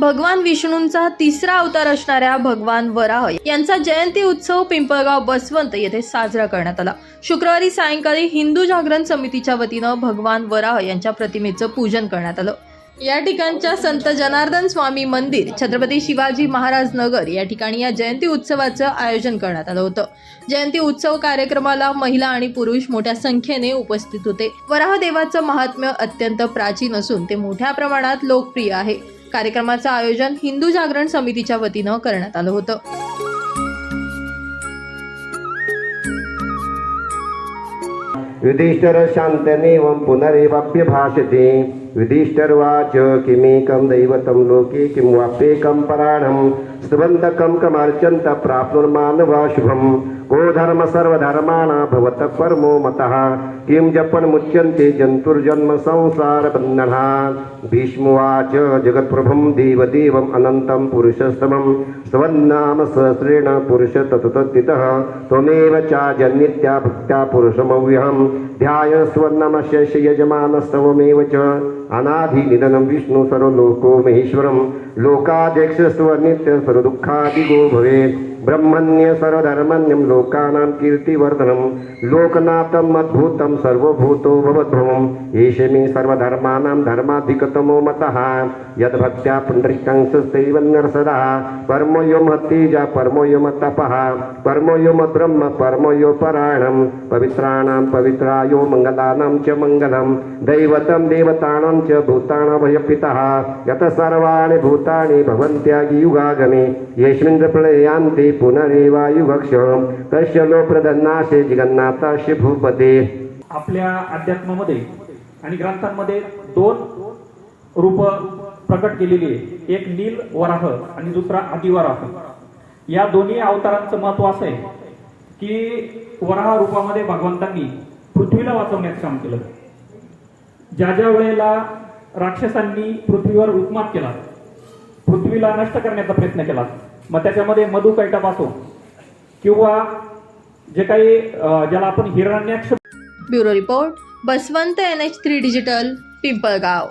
भगवान विष्णूंचा तिसरा अवतार असणाऱ्या भगवान वराह यांचा जयंती उत्सव पिंपळगाव बसवंत येथे साजरा करण्यात आला. शुक्रवारी सायंकाळी हिंदू जागरण समितीच्या वतीनं भगवान वराह यांच्या प्रतिमेचं पूजन करण्यात आलं. या ठिकाणच्या संत जनार्दन स्वामी मंदिर छत्रपती शिवाजी महाराज नगर या ठिकाणी या जयंती उत्सवाचं आयोजन करण्यात आलं होतं. जयंती उत्सव कार्यक्रमाला महिला आणि पुरुष मोठ्या संख्येने उपस्थित होते. वराह देवाचं महात्म्य अत्यंत प्राचीन असून ते मोठ्या प्रमाणात लोकप्रिय आहे. कार्यक्रमाचं आयोजन हिंदू जागरण समितीच्या वतीनं करण्यात आलं होतं. युधिष्ठर शांतने पुनरेवाप्य भाषते. युधिष्ठर्वाच किमेकं दैवतं लोके किं वाप्येकं पराणं। स्तवन्तकं कमर्चन्त प्राप्नुर्मानवा शुभं को धर्म सर्वधर्माणा भवतः परमो मतः। किं जपन्मुच्यन्ते जन्तुर्जन्म संसारबन्धना भीष्मवाच जगत्प्रभुं देवदेवम् अनन्तं पुरुषस्तमं स्वन्नाम सहस्रेण पुरुष ततुतत्थितः त्वमेव चाजन्नित्या भक्त्या पुरुषमव्यहं ध्याय स्वन्नमस्य यजमानस्तवमेव च। अनाधिनिधनं विष्णु सर्वलोको महेश्वरं। लोकाध्यक्षस्व सर्वदुःखादिगो भवेत्। ब्रह्मण्य सर्वधर्मण्यं लोकानां कीर्तिवर्धनं लोकनाथम् अद्भुतं सर्वभूतो भवद्भवम् एष मे सर्वधर्माणां धर्माधिकतमो मतः। यद्भक्त्या पुण्डरीकांशस्तैव नरसदा परमयो महत्तेजा परमयो मतपः परमयो ब्रह्म परमयो परायणं पवित्राणां पवित्रायो मङ्गलानां च मङ्गलं दैवतं देवतानां च भूतानाभयपितः यत सर्वाणि भूतानि भवन्त्यागि युगागमे। यस्मिन् पुनरेवायुभक्ष तस्य लोप्रदन्नाशे जगन्नाथाशे भूपते। आपल्या अध्यात्मामध्ये आणि ग्रंथांमध्ये दोन रूप प्रकट केलेली आहे एक नील वराह आणि दुसरा आदिवराह. या दोन्ही अवतारांचं महत्त्व असं आहे की वराह रूपामध्ये भगवंतांनी पृथ्वीला वाचवण्याचं काम केलं. ज्या ज्या वेळेला राक्षसांनी पृथ्वीवर उत्मात केला पृथ्वीला नष्ट करण्याचा प्रयत्न केला मग त्याच्यामध्ये मधु कैटप असो किंवा जे काही ज्याला आपण Hiranyaksha bureau report Baswant N H three digital Pimpalgaon.